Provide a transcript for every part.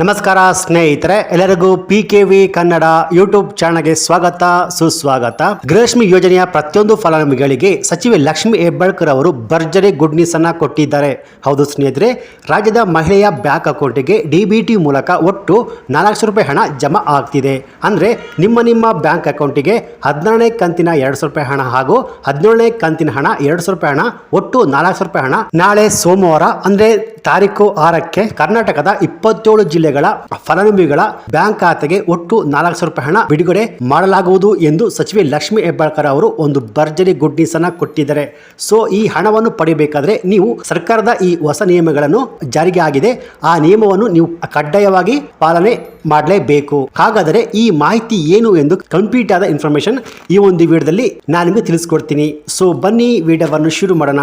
ನಮಸ್ಕಾರ ಸ್ನೇಹಿತರೆ, ಎಲ್ಲರಿಗೂ P K V Kannada YouTube ಚಾನಲ್ಗೆ ಸ್ವಾಗತ, ಸುಸ್ವಾಗತ. ಗೃಹಲಕ್ಷ್ಮಿ ಯೋಜನೆಯ ಪ್ರತಿಯೊಂದು ಫಲಾನುಭವಿಗಳಿಗೆ ಸಚಿವೆ ಲಕ್ಷ್ಮಿ ಹೆಬ್ಬಾಳ್ಕರ್ ಅವರು ಭರ್ಜರಿ ಗುಡ್ ನ್ಯೂಸ್ ಅನ್ನ ಕೊಟ್ಟಿದ್ದಾರೆ. ಹೌದು ಸ್ನೇಹಿತರೆ, ರಾಜ್ಯದ ಮಹಿಳೆಯ ಬ್ಯಾಂಕ್ ಅಕೌಂಟಿಗೆ ಡಿ ಮೂಲಕ ಒಟ್ಟು ನಾಲ್ಕು ಸಾವಿರ ರೂಪಾಯಿ ಹಣ ಜಮಾ ಆಗ್ತಿದೆ. ಅಂದ್ರೆ ನಿಮ್ಮ ನಿಮ್ಮ ಬ್ಯಾಂಕ್ ಅಕೌಂಟಿಗೆ ಹದಿನಾರನೇ ಕಂತಿನ ಎರಡು ಸಾವಿರ ರೂಪಾಯಿ ಹಣ ಹಾಗೂ ಹದಿನೇಳನೇ ಕಂತಿನ ಹಣ ಎರಡು ಸಾವಿರ ರೂಪಾಯಿ ಹಣ, ಒಟ್ಟು ನಾಲ್ಕು ರೂಪಾಯಿ ಹಣ ನಾಳೆ ಸೋಮವಾರ, ಅಂದ್ರೆ ತಾರೀಕು ಆರಕ್ಕೆ ಕರ್ನಾಟಕದ ಇಪ್ಪತ್ತೇಳು ಜಿಲ್ಲೆಗಳ ಫಲಾನುಭವಿಗಳ ಬ್ಯಾಂಕ್ ಖಾತೆಗೆ ಒಟ್ಟು ನಾಲ್ಕು ಸಾವಿರ ರೂಪಾಯಿ ಹಣ ಬಿಡುಗಡೆ ಮಾಡಲಾಗುವುದು ಎಂದು ಸಚಿವೆ ಲಕ್ಷ್ಮಿ ಹೆಬ್ಬಾಳ್ಕರ್ ಅವರು ಒಂದು ಭರ್ಜರಿ ಗುಡ್ ನ್ಯೂಸ್ ಅನ್ನ ಕೊಟ್ಟಿದ್ದಾರೆ. ಸೊ, ಈ ಹಣವನ್ನು ಪಡೆಯಬೇಕಾದ್ರೆ ನೀವು ಸರ್ಕಾರದ ಈ ಹೊಸ ನಿಯಮಗಳನ್ನು ಜಾರಿಗೆ ಆಗಿದೆ. ಆ ನಿಯಮವನ್ನು ನೀವು ಕಡ್ಡಾಯವಾಗಿ ಪಾಲನೆ ಮಾಡಲೇಬೇಕು. ಹಾಗಾದರೆ ಈ ಮಾಹಿತಿ ಏನು ಎಂದು ಕಂಪ್ಲೀಟ್ ಆದ ಇನ್ಫಾರ್ಮೇಶನ್ ಈ ಒಂದು ವಿಡಿಯೋದಲ್ಲಿ ನಾನು ನಿಮಗೆ ತಿಳಿಸ್ಕೊಡ್ತೀನಿ. ಸೊ, ಬನ್ನಿ ವಿಡಿಯೋವನ್ನು ಶುರು ಮಾಡೋಣ.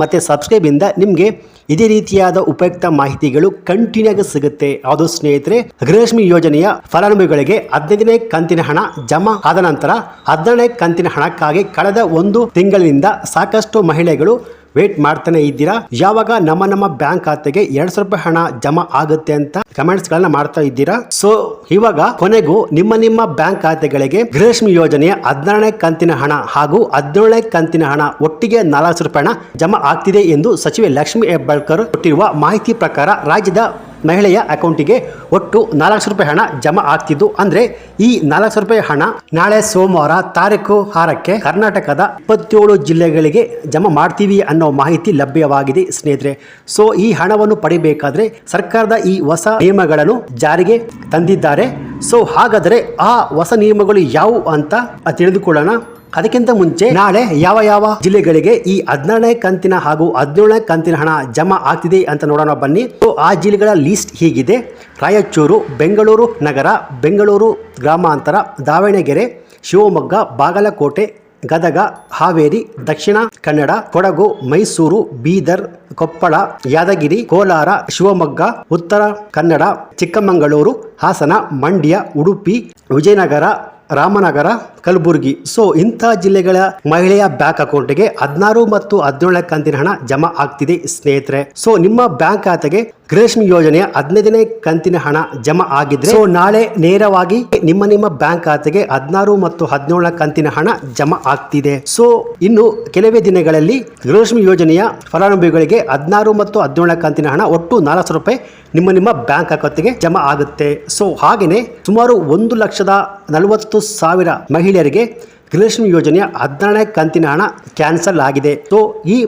ಮತ್ತು ಸಬ್ಸ್ಕ್ರೈಬಿಂದ ನಿಮಗೆ ಇದೇ ರೀತಿಯಾದ ಉಪಯುಕ್ತ ಮಾಹಿತಿಗಳು ಕಂಟಿನ್ಯೂ ಆಗಿ ಸಿಗುತ್ತೆ. ಅದು ಸ್ನೇಹಿತರೆ, ಗೃಹಲಕ್ಷ್ಮಿ ಯೋಜನೆಯ ಫಲಾನುಭವಿಗಳಿಗೆ ಹದಿನೈದನೇ ಕಂತಿನ ಹಣ ಜಮಾ ಆದ ನಂತರ ಹದಿನೇಳನೇ ಕಂತಿನ ಹಣಕ್ಕಾಗಿ ಕಳೆದ ಒಂದು ತಿಂಗಳಿನಿಂದ ಸಾಕಷ್ಟು ಮಹಿಳೆಗಳು ವೇಟ್ ಮಾಡ್ತಾನೆ ಇದ್ದೀರಾ? ಯಾವಾಗ ನಮ್ಮ ನಮ್ಮ ಬ್ಯಾಂಕ್ ಖಾತೆಗೆ ಎರಡ್ ಸಾವಿರ ರೂಪಾಯಿ ಹಣ ಜಮಾ ಆಗುತ್ತೆ ಅಂತ ಕಮೆಂಟ್ಸ್ ಗಳನ್ನ ಮಾಡ್ತಾ ಇದ್ದೀರಾ? ಸೊ ಇವಾಗ ಕೊನೆಗೂ ನಿಮ್ಮ ನಿಮ್ಮ ಬ್ಯಾಂಕ್ ಖಾತೆಗಳಿಗೆ ಗೃಹಲಕ್ಷ್ಮಿ ಯೋಜನೆಯ ಹದಿನಾರನೇ ಕಂತಿನ ಹಣ ಹಾಗೂ ಹದಿನೇಳನೇ ಕಂತಿನ ಹಣ ಒಟ್ಟಿಗೆ ನಾಲ್ಕು ರೂಪಾಯಿ ಹಣ ಜಮಾ ಆಗ್ತಿದೆ ಎಂದು ಸಚಿವೆ ಲಕ್ಷ್ಮಿ ಹೆಬ್ಬಾಳ್ಕರ್ ಕೊಟ್ಟಿರುವ ಮಾಹಿತಿ ಪ್ರಕಾರ ರಾಜ್ಯದ ಮಹಿಳೆಯ ಅಕೌಂಟಿಗೆ ಒಟ್ಟು ನಾಲ್ಕು ಸಾವಿರ ರೂಪಾಯಿ ಹಣ ಜಮಾ ಆಗ್ತಿದ್ದು ಅಂದ್ರೆ ಈ ನಾಲ್ಕು ಸಾವಿರ ರೂಪಾಯಿ ಹಣ ನಾಳೆ ಸೋಮವಾರ ತಾರೀಕು ಹಾರಕ್ಕೆ ಕರ್ನಾಟಕದ ಇಪ್ಪತ್ತೇಳು ಜಿಲ್ಲೆಗಳಿಗೆ ಜಮಾ ಮಾಡ್ತೀವಿ ಅನ್ನೋ ಮಾಹಿತಿ ಲಭ್ಯವಾಗಿದೆ ಸ್ನೇಹಿತರೆ. ಸೊ ಈ ಹಣವನ್ನು ಪಡಿಬೇಕಾದ್ರೆ ಸರ್ಕಾರದ ಈ ಹೊಸ ನಿಯಮಗಳನ್ನು ಜಾರಿಗೆ ತಂದಿದ್ದಾರೆ. ಸೊ ಹಾಗಾದರೆ ಆ ಹೊಸ ನಿಯಮಗಳು ಯಾವುವು ಅಂತ ತಿಳಿದುಕೊಳ್ಳೋಣ. ಅದಕ್ಕಿಂತ ಮುಂಚೆ ನಾಳೆ ಯಾವ ಯಾವ ಜಿಲ್ಲೆಗಳಿಗೆ ಈ ಹದಿನಾರನೇ ಕಂತಿನ ಹಾಗೂ ಹದಿನೇಳನೇ ಕಂತಿನ ಹಣ ಜಮಾ ಆಗ್ತಿದೆ ಅಂತ ನೋಡೋಣ ಬನ್ನಿ. ಆ ಜಿಲ್ಲೆಗಳ ಲಿಸ್ಟ್ ಹೀಗಿದೆ. ರಾಯಚೂರು, ಬೆಂಗಳೂರು ನಗರ, ಬೆಂಗಳೂರು ಗ್ರಾಮಾಂತರ, ದಾವಣಗೆರೆ, ಶಿವಮೊಗ್ಗ, ಬಾಗಲಕೋಟೆ, ಗದಗ, ಹಾವೇರಿ, ದಕ್ಷಿಣ ಕನ್ನಡ, ಕೊಡಗು, ಮೈಸೂರು, ಬೀದರ್, ಕೊಪ್ಪಳ, ಯಾದಗಿರಿ, ಕೋಲಾರ, ಶಿವಮೊಗ್ಗ, ಉತ್ತರ ಕನ್ನಡ, ಚಿಕ್ಕಮಗಳೂರು, ಹಾಸನ, ಮಂಡ್ಯ, ಉಡುಪಿ, ವಿಜಯನಗರ ರಾಮನಗರ, ಕಲಬುರಗಿ. ಸೊ ಇಂಥ ಜಿಲ್ಲೆಗಳ ಮಹಿಳೆಯ ಬ್ಯಾಂಕ್ ಅಕೌಂಟ್ಗೆ ಹದಿನಾರು ಮತ್ತು ಹದಿನೇಳನೇ ಕಂತಿನ ಹಣ ಜಮಾ ಆಗ್ತಿದೆ, ಸ್ನೇಹಿತರೆ. ಸೊ ನಿಮ್ಮ ಬ್ಯಾಂಕ್ ಖಾತೆಗೆ ಗೃಹಲಕ್ಷ್ಮಿ ಯೋಜನೆಯ ಹದಿನೈದನೇ ಕಂತಿನ ಹಣ ಜಮಾ ಆಗಿದ್ರೆ ಸೊ ನಾಳೆ ನೇರವಾಗಿ ನಿಮ್ಮ ನಿಮ್ಮ ಬ್ಯಾಂಕ್ ಖಾತೆಗೆ ಹದಿನಾರು ಮತ್ತು ಹದಿನೇಳನೇ ಕಂತಿನ ಹಣ ಜಮಾ ಆಗ್ತಿದೆ. ಸೊ ಇನ್ನು ಕೆಲವೇ ದಿನಗಳಲ್ಲಿ ಗೃಹಲಕ್ಷ್ಮಿ ಯೋಜನೆಯ ಫಲಾನುಭವಿಗಳಿಗೆ ಹದಿನಾರು ಮತ್ತು ಹದಿನೇಳನೇ ಕಂತಿನ ಹಣ ಒಟ್ಟು ನಾಲ್ಕು ಸಾವಿರ ರೂಪಾಯಿ ನಿಮ್ಮ ನಿಮ್ಮ ಬ್ಯಾಂಕ್ ಖಾತೆಗೆ ಜಮಾ ಆಗುತ್ತೆ. ಸೊ ಹಾಗೆಯೇ ಸುಮಾರು ಒಂದು ಲಕ್ಷದ ನಲವತ್ತು ಸಾವಿರ ಮಹಿಳೆಯರಿಗೆ ಗೃಹಲಕ್ಷ್ಮಿ ಯೋಜನೆಯ ಹದಿನಾರನೇ ಕಂತಿನ ಹಣ ಕ್ಯಾನ್ಸಲ್ ಆಗಿದೆ. ಸೊ ಈ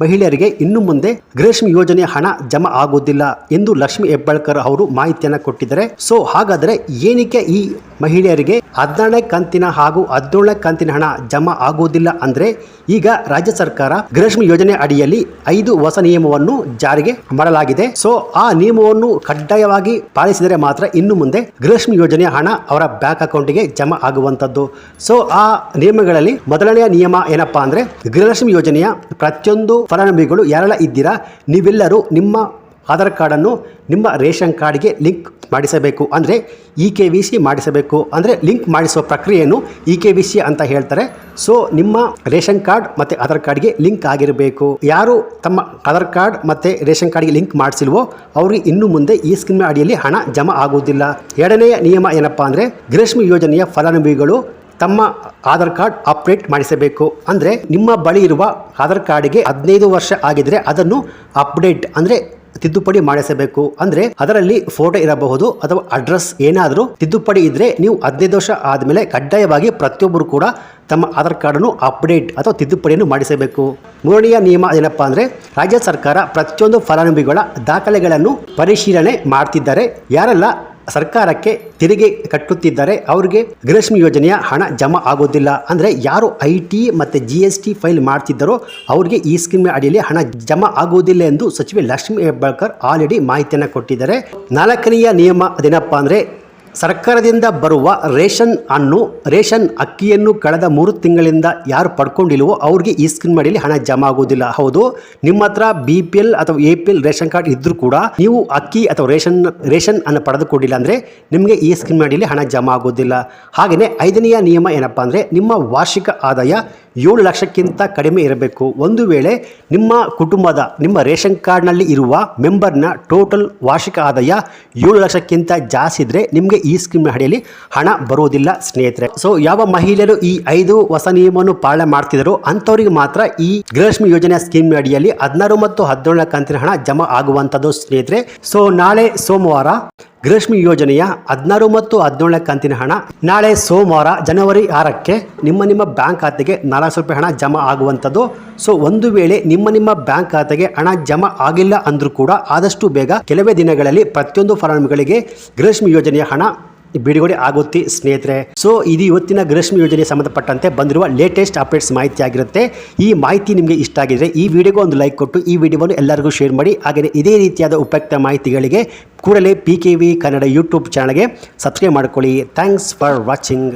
ಮಹಿಳೆಯರಿಗೆ ಇನ್ನು ಮುಂದೆ ಗೃಹಲಕ್ಷ್ಮಿ ಯೋಜನೆ ಹಣ ಜಮಾ ಆಗುವುದಿಲ್ಲ ಎಂದು ಲಕ್ಷ್ಮಿ ಹೆಬ್ಬಾಳ್ಕರ್ ಅವರು ಮಾಹಿತಿಯನ್ನು ಕೊಟ್ಟಿದ್ದಾರೆ. ಸೊ, ಹಾಗಾದರೆ ಏನಕ್ಕೆ ಈ ಮಹಿಳೆಯರಿಗೆ ಹದಿನಾರನೇ ಕಂತಿನ ಹಾಗೂ ಹದಿನೇಳನೇ ಕಂತಿನ ಹಣ ಜಮಾ ಆಗುವುದಿಲ್ಲ ಅಂದರೆ ಈಗ ರಾಜ್ಯ ಸರ್ಕಾರ ಗೃಹಲಕ್ಷ್ಮಿ ಯೋಜನೆ ಅಡಿಯಲ್ಲಿ ಐದು ಹೊಸ ನಿಯಮವನ್ನು ಜಾರಿಗೆ ಮಾಡಲಾಗಿದೆ. ಸೊ, ಆ ನಿಯಮವನ್ನು ಕಡ್ಡಾಯವಾಗಿ ಪಾಲಿಸಿದರೆ ಮಾತ್ರ ಇನ್ನು ಮುಂದೆ ಗೃಹಲಕ್ಷ್ಮಿ ಯೋಜನೆಯ ಹಣ ಅವರ ಬ್ಯಾಂಕ್ ಅಕೌಂಟಿಗೆ ಜಮಾ ಆಗುವಂಥದ್ದು. ಸೊ, ಆ ನಿಯಮಗಳಲ್ಲಿ ಮೊದಲನೆಯ ನಿಯಮ ಏನಪ್ಪಾ ಅಂದರೆ ಗೃಹಲಕ್ಷ್ಮಿ ಯೋಜನೆಯ ಪ್ರತಿಯೊಂದು ಫಲಾನುಭವಿಗಳು ಯಾರೆಲ್ಲ ಇದ್ದೀರಾ, ನೀವೆಲ್ಲರೂ ನಿಮ್ಮ ಆಧಾರ್ ಕಾರ್ಡನ್ನು ನಿಮ್ಮ ರೇಷನ್ ಕಾರ್ಡ್ಗೆ ಲಿಂಕ್ ಮಾಡಿಸಬೇಕು. ಅಂದರೆ ಇ ಕೆ ವಿ ಸಿ ಮಾಡಿಸಬೇಕು. ಅಂದರೆ ಲಿಂಕ್ ಮಾಡಿಸುವ ಪ್ರಕ್ರಿಯೆಯನ್ನು ಇ ಕೆ ವಿ ಸಿ ಅಂತ ಹೇಳ್ತಾರೆ. ಸೊ, ನಿಮ್ಮ ರೇಷನ್ ಕಾರ್ಡ್ ಮತ್ತು ಆಧಾರ್ ಕಾರ್ಡ್ಗೆ ಲಿಂಕ್ ಆಗಿರಬೇಕು. ಯಾರು ತಮ್ಮ ಆಧಾರ್ ಕಾರ್ಡ್ ಮತ್ತು ರೇಷನ್ ಕಾರ್ಡ್ಗೆ ಲಿಂಕ್ ಮಾಡಿಸಿಲ್ವೋ ಅವರಿಗೆ ಇನ್ನು ಮುಂದೆ ಈ ಸ್ಕೀಮ್ ಅಡಿಯಲ್ಲಿ ಹಣ ಜಮಾ ಆಗುವುದಿಲ್ಲ. ಎರಡನೆಯ ನಿಯಮ ಏನಪ್ಪ ಅಂದರೆ, ಗ್ರೀಷ್ಮ ಯೋಜನೆಯ ಫಲಾನುಭವಿಗಳು ತಮ್ಮ ಆಧಾರ್ ಕಾರ್ಡ್ ಅಪ್ಡೇಟ್ ಮಾಡಿಸಬೇಕು. ಅಂದರೆ ನಿಮ್ಮ ಬಳಿ ಇರುವ ಆಧಾರ್ ಕಾರ್ಡ್ಗೆ ಹದಿನೈದು ವರ್ಷ ಆಗಿದ್ರೆ ಅದನ್ನು ಅಪ್ಡೇಟ್ ಅಂದರೆ ತಿದ್ದುಪಡಿ ಮಾಡಿಸಬೇಕು. ಅಂದ್ರೆ ಅದರಲ್ಲಿ ಫೋಟೋ ಇರಬಹುದು ಅಥವಾ ಅಡ್ರೆಸ್ ಏನಾದರೂ ತಿದ್ದುಪಡಿ ಇದ್ರೆ ನೀವು ಹದಿನೈದು ವರ್ಷ ಆದಮೇಲೆ ಕಡ್ಡಾಯವಾಗಿ ಪ್ರತಿಯೊಬ್ಬರು ಕೂಡ ತಮ್ಮ ಆಧಾರ್ ಕಾರ್ಡನ್ನು ಅಪ್ಡೇಟ್ ಅಥವಾ ತಿದ್ದುಪಡಿಯನ್ನು ಮಾಡಿಸಬೇಕು. ಮೂರನೆಯ ನಿಯಮ ಏನಪ್ಪಾ ಅಂದರೆ ರಾಜ್ಯ ಸರ್ಕಾರ ಪ್ರತಿಯೊಂದು ಫಲಾನುಭವಿಗಳ ದಾಖಲೆಗಳನ್ನು ಪರಿಶೀಲನೆ ಮಾಡ್ತಿದ್ದಾರೆ. ಯಾರೆಲ್ಲ ಸರ್ಕಾರಕ್ಕೆ ತೆರಿಗೆ ಕಟ್ಟುತ್ತಿದ್ದಾರೆ ಅವರಿಗೆ ಗೃಹಲಕ್ಷ್ಮಿ ಯೋಜನೆಯ ಹಣ ಜಮಾ ಆಗೋದಿಲ್ಲ. ಅಂದರೆ ಯಾರು ಐ ಟಿ ಮತ್ತು ಜಿ ಎಸ್ ಟಿ ಫೈಲ್ ಮಾಡ್ತಿದ್ದಾರೋ ಅವರಿಗೆ ಈ ಸ್ಕೀಮ್ ಅಡಿಯಲ್ಲಿ ಹಣ ಜಮಾ ಆಗುವುದಿಲ್ಲ ಎಂದು ಸಚಿವೆ ಲಕ್ಷ್ಮಿ ಹೆಬ್ಬಾಳ್ಕರ್ ಆಲ್ರೆಡಿ ಮಾಹಿತಿಯನ್ನು ಕೊಟ್ಟಿದ್ದಾರೆ. ನಾಲ್ಕನೆಯ ನಿಯಮ ಅದೇನಪ್ಪ ಅಂದರೆ ಸರ್ಕಾರದಿಂದ ಬರುವ ರೇಷನ್ ಅನ್ನು, ರೇಷನ್ ಅಕ್ಕಿಯನ್ನು ಕಳೆದ ಮೂರು ತಿಂಗಳಿಂದ ಯಾರು ಪಡ್ಕೊಂಡಿಲ್ವೋ ಅವ್ರಿಗೆ ಈ ಸ್ಕೀಮ್ ಮಾಡಿಲಿ ಹಣ ಜಮಾ ಆಗೋದಿಲ್ಲ. ಹೌದು, ನಿಮ್ಮ ಹತ್ರ ಬಿ ಪಿ ಎಲ್ ಅಥವಾ A P L ration card ಇದ್ದರೂ ಕೂಡ ನೀವು ಅಕ್ಕಿ ಅಥವಾ ರೇಷನ್ ರೇಷನ್ ಅನ್ನು ಪಡೆದುಕೊಂಡಿಲ್ಲ ಅಂದರೆ ನಿಮಗೆ ಈ ಸ್ಕೀಮ್ ಮಾಡಿಲಿ ಹಣ ಜಮಾ ಆಗೋದಿಲ್ಲ. ಹಾಗೆಯೇ ಐದನೆಯ ನಿಯಮ ಏನಪ್ಪಾ ಅಂದರೆ ನಿಮ್ಮ ವಾರ್ಷಿಕ ಆದಾಯ ಏಳು ಲಕ್ಷಕ್ಕಿಂತ ಕಡಿಮೆ ಇರಬೇಕು. ಒಂದು ವೇಳೆ ನಿಮ್ಮ ಕುಟುಂಬದ, ನಿಮ್ಮ ರೇಷನ್ ಕಾರ್ಡ್ನಲ್ಲಿ ಇರುವ ಮೆಂಬರ್ನ ಟೋಟಲ್ ವಾರ್ಷಿಕ ಆದಾಯ ಏಳು ಲಕ್ಷಕ್ಕಿಂತ ಜಾಸ್ತಿ ಇದ್ದರೆ ನಿಮಗೆ ಈ ಸ್ಕೀಮ್ ಅಡಿಯಲ್ಲಿ ಹಣ ಬರುವುದಿಲ್ಲ ಸ್ನೇಹಿತರೆ. ಸೊ ಯಾವ ಮಹಿಳೆಯರು ಈ ಐದು ಹೊಸ ನಿಯಮವನ್ನು ಪಾಲನೆ ಮಾಡ್ತಿದ್ದರು ಅಂಥವರಿಗೆ ಮಾತ್ರ ಈ ಗೃಹಲಕ್ಷ್ಮಿ ಯೋಜನೆ ಸ್ಕೀಮ್ ಅಡಿಯಲ್ಲಿ ಹದಿನಾರು ಮತ್ತು ಹದಿನೇಳನೇ ಕಂತಿನ ಹಣ ಜಮಾ ಆಗುವಂಥದ್ದು ಸ್ನೇಹಿತರೆ. ಸೊ ನಾಳೆ ಸೋಮವಾರ ಗೃಹಲಕ್ಷ್ಮಿ ಯೋಜನೆಯ ಹದಿನಾರು ಮತ್ತು ಹದಿನೇಳನೇ ಕಂತಿನ ಹಣ ನಾಳೆ ಸೋಮವಾರ ಜನವರಿ ಆರಕ್ಕೆ ನಿಮ್ಮ ನಿಮ್ಮ ಬ್ಯಾಂಕ್ ಖಾತೆಗೆ ನಾಲ್ಕು ಸಾವಿರ ರೂಪಾಯಿ ಹಣ ಜಮಾ ಆಗುವಂಥದ್ದು. ಸೊ, ಒಂದು ವೇಳೆ ನಿಮ್ಮ ನಿಮ್ಮ ಬ್ಯಾಂಕ್ ಖಾತೆಗೆ ಹಣ ಜಮಾ ಆಗಿಲ್ಲ ಅಂದರೂ ಕೂಡ ಆದಷ್ಟು ಬೇಗ ಕೆಲವೇ ದಿನಗಳಲ್ಲಿ ಪ್ರತಿಯೊಂದು ಫಲಾನುಭವಿಗಳಿಗೆ ಗೃಹಲಕ್ಷ್ಮಿ ಯೋಜನೆಯ ಹಣ ಬಿಡುಗಡೆ ಆಗುತ್ತೆ, ಸ್ನೇಹಿತರೆ. ಸೊ ಇದು ಇವತ್ತಿನ ಗೃಹಲಕ್ಷ್ಮಿ ಯೋಜನೆ ಸಂಬಂಧಪಟ್ಟಂತೆ ಬಂದಿರುವ ಲೇಟೆಸ್ಟ್ ಅಪ್ಡೇಟ್ಸ್ ಮಾಹಿತಿ ಆಗಿರುತ್ತೆ. ಈ ಮಾಹಿತಿ ನಿಮಗೆ ಇಷ್ಟ ಆಗಿದ್ರೆ ಈ ವಿಡಿಯೋಗೆ ಒಂದು ಲೈಕ್ ಕೊಟ್ಟು, ಈ ವಿಡಿಯೋವನ್ನು ಎಲ್ಲರಿಗೂ ಶೇರ್ ಮಾಡಿ. ಹಾಗೆಯೇ ಇದೇ ರೀತಿಯಾದ ಉಪಯುಕ್ತ ಮಾಹಿತಿಗಳಿಗೆ ಕೂಡಲೇ P K V Kannada YouTube ಚಾನಲ್ಗೆ ಸಬ್ಸ್ಕ್ರೈಬ್ ಮಾಡ್ಕೊಳ್ಳಿ. Thanks for watching